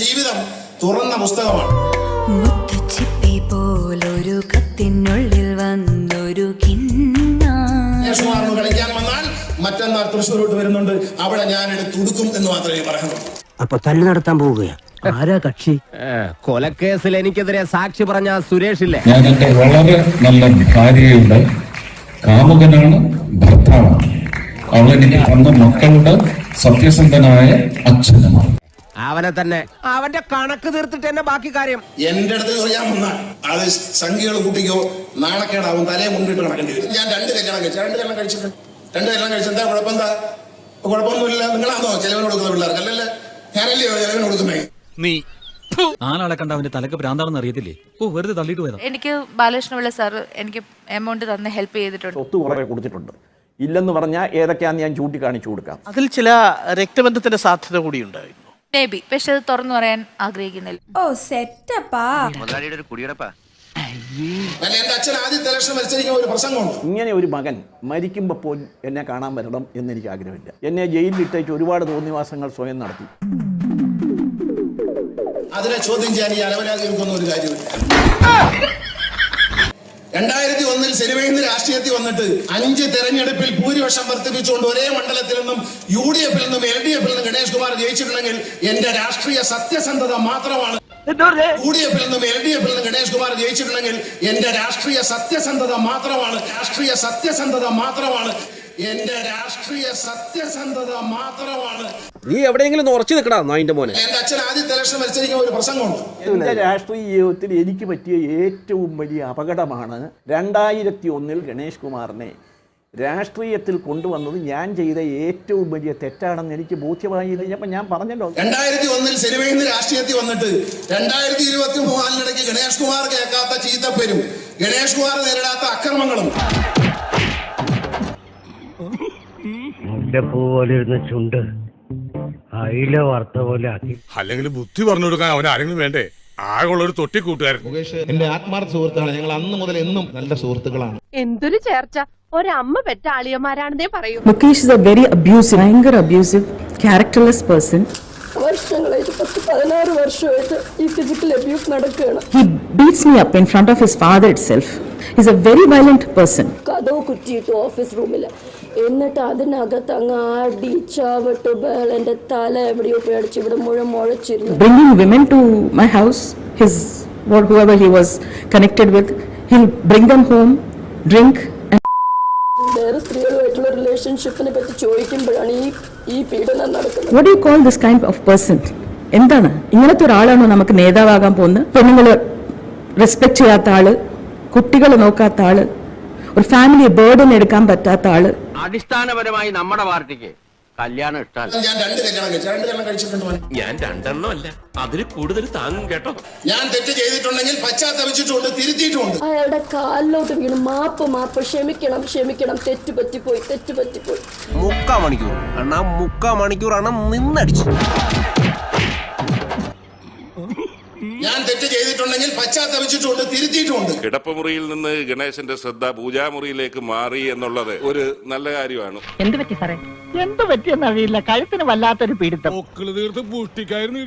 ജീവിതം തുറന്ന പുസ്തകമാണ്. മുത്തുച്ചിപ്പി പോലൊരു കത്തിനുള്ളിൽ വന്നൊരു കിണ്ണ. കളിക്കാൻ വന്നാൽ മറ്റന്നാൾ തൃശ്ശൂരോട്ട് വരുന്നുണ്ട്. അവിടെ ഞാൻ എടുത്തുടുക്കും എന്ന് മാത്രമേ പറയുന്നുള്ളൂ അപ്പൊ തല്ലു നടത്താൻ പോവുകയാ. ആരാ കക്ഷി? കൊലക്കേസിൽ എനിക്കെതിരെ സാക്ഷി പറഞ്ഞ സുരേഷ് ഇല്ലേ? ഞാൻ എന്റെ വളരെ നല്ല ഭാര്യയുണ്ട്. കാമുകനാണ് ഭർത്താവാണ്. അവളെനിക്ക് തന്ന മക്കളുടെ സത്യസന്ധനായ അച്ഛനുമാണ്. അവനെ തന്നെ. അവന്റെ കണക്ക് തീർത്തിട്ട് എന്നെ ബാക്കി കാര്യം. എന്റെ അടുത്ത് ഞാൻ വന്നാൽ അത് സംഖ്യകൾ കൂട്ടിക്കോ നാണക്കേടാവും തലയെ മുണ്ടിട്ട് കണക്കേണ്ടി വരും. ഞാൻ രണ്ട് കല്യാണം കഴിച്ചു. രണ്ട് കല്യാണം കഴിച്ചിട്ട് രണ്ട് കല്യാണം കഴിച്ചു. എന്താ കുഴപ്പം എന്താ കുഴപ്പമൊന്നുമില്ല. നിങ്ങളാണോ ചെലവിന് കൊടുക്കുന്ന പിള്ളേർക്ക്? അല്ലല്ലേ ഞാനല്ലയോ ചെലവിന് കൊടുക്കുന്നേ? നീ നാലാളെ കണ്ട അവന്റെ തലക്ക് ഭ്രാന്താണെന്ന് അറിയത്തില്ലേ? ഓ വെറുതെ തള്ളിയിട്ട് പോയതാ. എനിക്ക് ബാലകൃഷ്ണപിള്ള സാർ എനിക്ക് എമൗണ്ട് തന്ന് ഹെൽപ്പ് ചെയ്തിട്ടുണ്ട്. ഒത്തു കുറെ കൊടുത്തിട്ടുണ്ട്. ഇല്ലെന്ന് പറഞ്ഞാൽ ഏതൊക്കെയാന്ന് ഞാൻ ചൂണ്ടിക്കാണിച്ചു കൊടുക്കാം. അതിൽ ചില രക്തബന്ധത്തിന്റെ സാധ്യത കൂടിയുണ്ടായിരുന്നു മേ ബി പക്ഷെ അത് തുറന്നു പറയാൻ ആഗ്രഹിക്കുന്നില്ല. ഓ സെറ്റപ്പാ. അല്ല എന്റെ അച്ഛൻ ആദ്യത്തെ ഇലക്ഷൻ മത്സരിക്കുന്ന ഒരു പ്രസംഗമുണ്ട്. ഇങ്ങനെ ഒരു മകൻ മരിക്കുമ്പോൾ പോലും എന്നെ കാണാൻ വരണം എന്ന് എനിക്ക് ആഗ്രഹമില്ല. എന്നെ ജയിലിൽ ഇട്ടേച്ച് ഒരുപാട് തോന്നിവാസങ്ങൾ സ്വയം നടത്തി. അതിനെ ചോദ്യം ചെയ്യാൻ ഈ അലവരാജ് ഒരു കാര്യമില്ല രണ്ടായിരത്തി ഒന്നിൽ സിനിമയിൽ നിന്ന് രാഷ്ട്രീയത്തിൽ വന്നിട്ട് അഞ്ച് തെരഞ്ഞെടുപ്പിൽ ഭൂരിപക്ഷം വർദ്ധിപ്പിച്ചുകൊണ്ട് ഒരേ മണ്ഡലത്തിൽ നിന്നും യു ഡി എഫിൽ നിന്നും എൽ ഡി എഫിൽ നിന്നും ഗണേഷ് കുമാർ ജയിച്ചിട്ടുണ്ടെങ്കിൽ എന്റെ രാഷ്ട്രീയ സത്യസന്ധത മാത്രമാണ്. യു ഡി എഫിൽ നിന്നും എൽ ഡി എഫിൽ നിന്നും ഗണേഷ് കുമാർ ജയിച്ചിട്ടുണ്ടെങ്കിൽ എന്റെ രാഷ്ട്രീയ സത്യസന്ധത മാത്രമാണ്. രാഷ്ട്രീയ സത്യസന്ധത മാത്രമാണ്. എന്റെ രാഷ്ട്രീയ സത്യസന്ധത മാത്രമാണ്. നീ എവിടെയെങ്കിലും ഉറച്ചു നിൽക്കടാ നായിന്റെ മോനെ. എന്റെ അച്ഛൻ ആദ്യത്തെ ഇലക്ഷൻ മത്സരിക്കുന്ന ഒരു പ്രസംഗമുണ്ട്. എന്റെ രാഷ്ട്രീയ ജീവിതത്തിൽ എനിക്ക് പറ്റിയ ഏറ്റവും വലിയ അപകടമാണ് രണ്ടായിരത്തി ഒന്നിൽ ഗണേഷ് കുമാറിനെ രാഷ്ട്രീയത്തിൽ കൊണ്ടുവന്നത് ഞാൻ ചെയ്ത ഏറ്റവും വലിയ തെറ്റാണെന്ന് എനിക്ക് ബോധ്യമായി. കഴിഞ്ഞപ്പോൾ ഞാൻ പറഞ്ഞല്ലോ. രണ്ടായിരത്തി ഒന്നിൽ സിനിമയിൽ നിന്ന് രാഷ്ട്രീയത്തിൽ വന്നിട്ട് രണ്ടായിരത്തി ഇരുപത്തി മൂന്നിനിടയ്ക്ക് ഗണേഷ് കുമാർ കേൾക്കാത്ത ചീത്തപ്പേരും ഗണേഷ് കുമാർ നേരിടാത്ത അക്രമങ്ങളും. മുല്ലപ്പൂ പോലെ ഇരുന്ന ചുണ്ട്. അയില വാർത്ത പോലെ ആക്കി. അല്ലെങ്കിൽ ബുദ്ധി പറഞ്ഞു കൊടുക്കാൻ അവൻ ആരെങ്കിലും വേണ്ടേ? ആകെയുള്ള ഒരു തൊട്ടി കൂട്ടുകാരൻ. എന്റെ ആത്മാർത്ഥ സുഹൃത്താണ്. ഞങ്ങൾ അന്ന് മുതൽ എന്നും നല്ല സുഹൃത്തുക്കളാണ്. എന്തൊരു ചേർച്ച. ഒരമ്മ പെറ്റ ആളിയന്മാരാണെന്നേ പറയൂ. Mukesh is a very abusive ഭയങ്കര അബ്യൂസീവ് ക്യാരക്ടർലെസ് പേഴ്സൺ വർഷങ്ങളായിട്ട് പത്ത് പതിനാറ് വർഷമായിട്ട് ഈ ഫിസിക്കൽ അബ്യൂസ് നടക്കുകയാണ്. He beats me up in front of his father it itself. He's a very violent person. കഥവ് കുറ്റിയിട്ടു ഓഫീസ് റൂമിൽ എന്നിട്ട് അതിനകത്ത് അങ്ങ് ആടി ചാവട്ട് ബഹൾ എന്റെ തല എവിടെയോ പേടിച്ച് ഇവിടെ മുഴുവൻ മുഴച്ചിരുന്നു. Bringing women to my house, his or whoever he was connected with, he'll bring them home, drink, and വേറെ സ്ത്രീകളുമായിട്ടുള്ള റിലേഷൻഷിപ്പിനെ പറ്റി ചോദിക്കുമ്പോഴാണ് ഈ ഈ പീഡനം നടക്കുന്നത്. What do you call this kind of person? എന്താണ്? ഇങ്ങനത്തെ ഒരാളാണോ നമുക്ക് നേതാവാകാൻ പോകുന്നത്? പെണ്ണുങ്ങൾ റെസ്പെക്ട് ചെയ്യാത്ത ആൾ? കുട്ടികളെ നോക്കാത്ത ആൾ ഒരു ഫാമിലി ബേർഡൻ എടുക്കാൻ പറ്റാത്ത ആൾ. അടിസ്ഥാനപരമായി നമ്മുടെ പാർട്ടിക്ക് കല്യാണം ഇഷ്ടമല്ല ഞാൻ രണ്ട് കല്യാണം കഴിച്ചു. രണ്ട് കല്യാണം കഴിച്ചിട്ടുണ്ട് ഞാൻ രണ്ടെണ്ണം അല്ല. അതിന് കൂടുതൽ താങ്ങും കേട്ടോ. ഞാൻ തെറ്റ് ചെയ്തിട്ടുണ്ടെങ്കിൽ പശ്ചാത്തപിച്ചിട്ടുണ്ട് തിരുത്തിയിട്ടുണ്ട്. അയാളുടെ കാലിലോട്ട് വീണ് മാപ്പ് മാപ്പ്. ക്ഷമിക്കണം ക്ഷമിക്കണം. തെറ്റ് പറ്റിപ്പോയി തെറ്റ് പറ്റിപ്പോയി. മുക്കാ മണിക്കൂർ. അണ്ണാ മുക്കാ മണിക്കൂറാണ് നിന്നടിച്ചു ഞാൻ തെറ്റ് ചെയ്തിട്ടുണ്ടെങ്കിൽ പശ്ചാത്തപിച്ചിട്ടുണ്ട് തിരുത്തിയിട്ടുണ്ട്. കിടപ്പുമുറിയിൽ നിന്ന് ഗണേശന്റെ ശ്രദ്ധ പൂജാമുറിയിലേക്ക് മാറി എന്നുള്ളത് ഒരു നല്ല കാര്യമാണ്. എന്ത് പറ്റി സാറേ? എന്ത് പറ്റിയെന്നറിയില്ല കഴുത്തിന് വല്ലാത്തൊരു പീഡിത്തം. തീർത്ത് പുഷ്ടിക്കായിരുന്നു